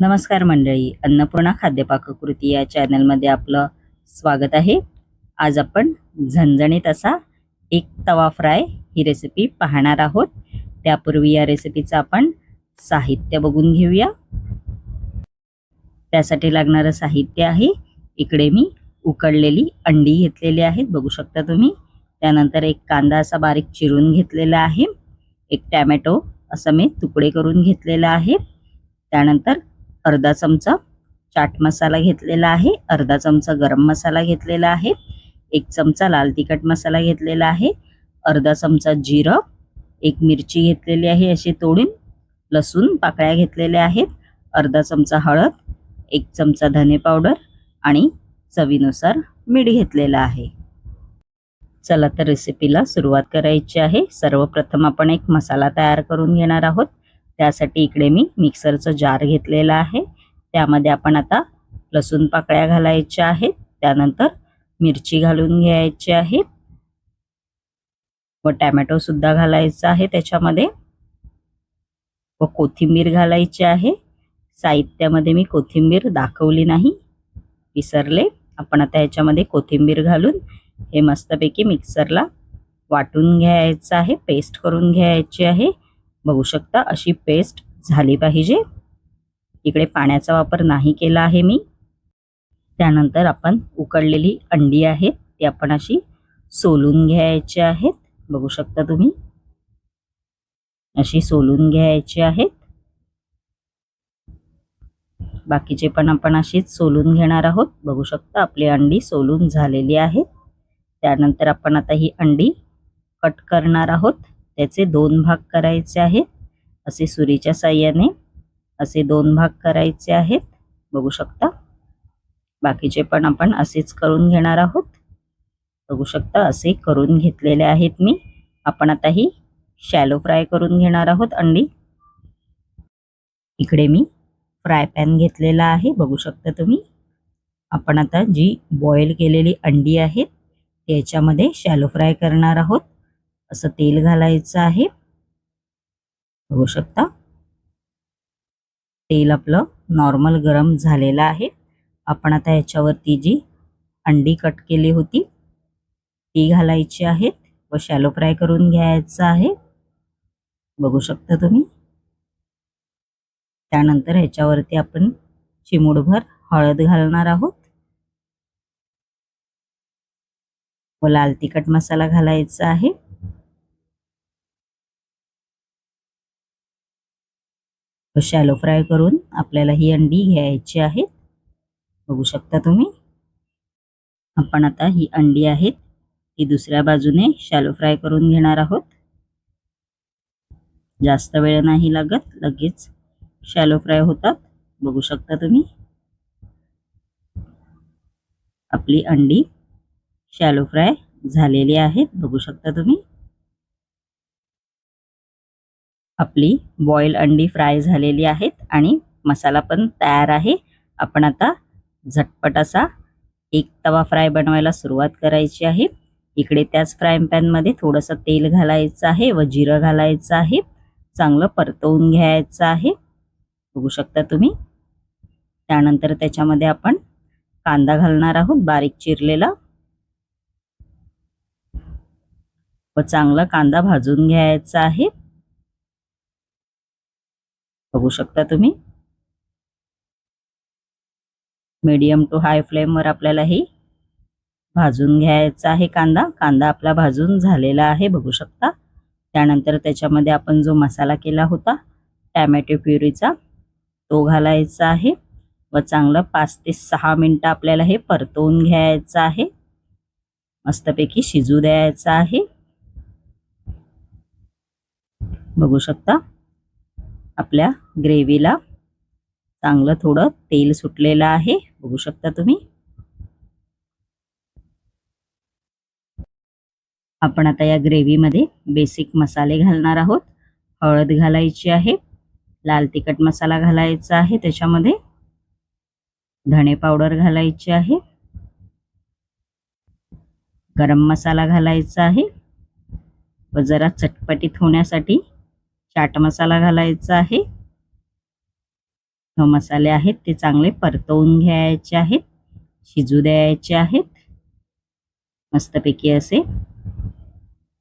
नमस्कार मंडळी अन्नपूर्णा खाद्यपाककृती या चॅनलमध्ये आपलं स्वागत आहे. आज आपण झणझणीत असा एक तवा फ्राय ही रेसिपी पाहणार आहोत. त्यापूर्वी या रेसिपीचं आपण साहित्य बघून घेऊया. त्यासाठी लागणारं साहित्य आहे. इकडे मी उकडलेली अंडी घेतलेली आहेत बघू शकता तुम्ही. त्यानंतर एक कांदा असा बारीक चिरून घेतलेला आहे. एक टॅमॅटो असा मी तुकडे करून घेतलेला आहे. त्यानंतर अर्धा चमचा चाट मसाला घेतलेला आहे अर्धा चमचा गरम मसाला घेतलेला आहे एक चमचा लाल तिखट मसाला घेतलेला आहे अर्धा चमचा जिरं एक मिरची घेतलेली आहे अशी तोडून लसूण पाकळ्या घेतलेल्या आहेत अर्धा चमचा हळद एक चमचा धने पावडर आणि चवीनुसार मीठ घेतलेलं आहे. चला तर रेसिपीला सुरुवात करायची आहे. सर्वप्रथम आपण एक मसाला तयार करून घेणार आहोत. त्यासाठी इकडे मी मिक्सरचं जार घेतलेला आहे. त्यामध्ये आपण आता लसूण पाकळ्या घालायच्या आहेत. त्यानंतर मिरची घालून घ्यायची आहे. व टॅमॅटोसुद्धा घालायचा आहे त्याच्यामध्ये. व कोथिंबीर घालायची आहे. साहित्यामध्ये मी कोथिंबीर दाखवली नाही. विसरले. आपण आता याच्यामध्ये कोथिंबीर घालून हे मस्तपैकी मिक्सरला वाटून घ्यायचं आहे. पेस्ट करून घ्यायची आहे. बघू शकता अशी पेस्ट झाली पाहिजे. इकडे पाण्याचा वापर नाही केला आहे मी. त्यानंतर आपण उकडलेली अंडी आहेत ती आपण अशी सोलून घ्यायची आहेत. बघू शकता तुम्ही. अशी सोलून घ्यायची आहेत. बाकीचे पण आपण अशीच सोलून घेणार आहोत. बघू शकता आपली अंडी सोलून झालेली आहेत त्यानंतर आपण आता ही अंडी कट करणार आहोत. त्याचे दोन भाग करायचे आहेत. असे सुरीच्या साह्याने असे दोन भाग करायचे आहेत. बघू शकता. बाकीचे पण आपण असेच करून घेणार आहोत. बघू शकता असे करून घेतलेले आहेत मी. आपण आता ही शॅलो फ्राय करून घेणार आहोत अंडी. इकडे मी फ्राय पॅन घेतलेला आहे. बघू शकता तुम्ही. आपण आता जी बॉईल केलेली अंडी आहेत त्याच्यामध्ये शॅलो फ्राय करणार आहोत. असं तेल घालायचं आहे. बघू शकता. तेल आपलं नॉर्मल गरम झालेलं आहे. आपण आता याच्यावरती जी अंडी कट केली होती ती घालायची आहेत व शॅलो फ्राय करून घ्यायचं आहे. बघू शकता तुम्ही. त्यानंतर ह्याच्यावरती आपण चिमूडभर हळद घालणार आहोत. व लाल तिखट मसाला घालायचा आहे. शॅलो फ्राय करून आपल्याला ही अंडी घ्यायची आहे. बघू शकता तुम्ही. आपण आता ही अंडी आहेत ही दुसऱ्या बाजूने शॅलो फ्राय करून घेणार आहोत. जास्त वेळ नाही लागत लगेच शॅलो फ्राय होतात. बघू शकता तुम्ही. आपली अंडी शॅलो फ्राय झालेली आहेत. बघू शकता तुम्ही. आपली बॉईल अंडी फ्राय झालेली आहेत आणि मसाला पण तयार आहे. आपण आता झटपट असा एक तवा फ्राय बनवायला सुरुवात करायची आहे. इकडे त्याच फ्राय पॅनमध्ये थोडंसं तेल घालायचं आहे व जिरं घालायचं आहे. चांगलं परतवून घ्यायचं आहे. बघू शकता तुम्ही. त्यानंतर त्याच्यामध्ये आपण कांदा घालणार आहोत बारीक चिरलेला. व चांगला कांदा भाजून घ्यायचा आहे. बघू शकता तुम्ही. मीडियम टू हाय फ्लेमवर आपल्याला हे भाजून घ्यायचा आहे कांदा. कांदा आपला भाजून झालेला आहे बघू शकता. त्यानंतर त्याच्यामध्ये आपण जो मसाला केला होता टॅमॅटो प्युरीचा तो घालायचा आहे. व चांगलं पाच ते सहा मिनटं आपल्याला हे परतवून घ्यायचं आहे. मस्तपैकी शिजू द्यायचं आहे. बघू शकता. आपल्या ग्रेव्हीला. चांगलं थोडं तेल सुटलेलं आहे. बघू शकता तुम्ही. आपण आता या ग्रेव्हीमध्ये बेसिक मसाले घालणार आहोत. हळद घालायची आहे. लाल तिखट मसाला घालायचा आहे त्याच्यामध्ये. धणे पावडर घालायची आहे. गरम मसाला घालायचा आहे. व जरा चटपटीत होण्यासाठी चाट मसाला घालायचा आहे. मसाले आहेत ते चांगले परतवून घ्यायचे आहेत. शिजू द्यायचे आहेत. मस्तपैकी असे.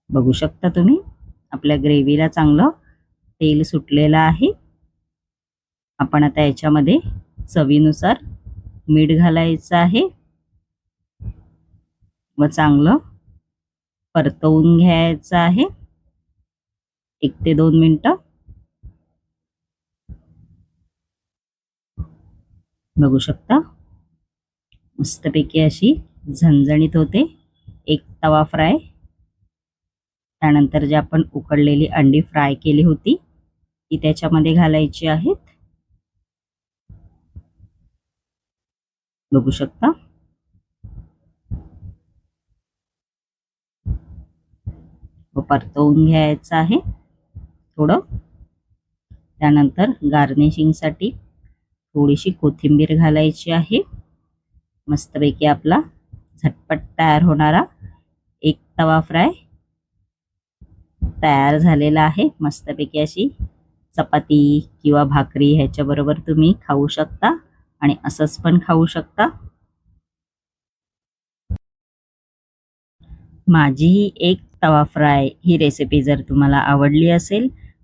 बघू शकता तुम्ही आपल्या ग्रेव्हीला चांगलं तेल सुटलेलं आहे. आपण आता याच्यामध्ये चवीनुसार मीठ घालायचं आहे. व चांगलं परतवून घ्यायचं आहे. एक ते दोन मिनटं. बघू शकता. मस्तपैकी अशी झणझणीत होते. एक तवा फ्राय. त्यानंतर जे आपण उकडलेली अंडी फ्राय केली होती ती त्याच्यामध्ये घालायची आहेत. बघू शकता. व परतवून घ्यायचं आहे. थोडं. त्यानंतर गार्निशिंगसाठी थोडीशी कोथिंबीर घालायची आहे. मस्तपैकी आपला झटपट तयार होणारा एक तवा फ्राय तयार झालेला आहे. मस्तपैकी अशी चपाती किंवा भाकरी ह्याच्याबरोबर तुम्ही खाऊ शकता आणि असंच पण खाऊ शकता. माझी ही एक तवा फ्राय ही रेसिपी जर तुम्हाला आवडली असेल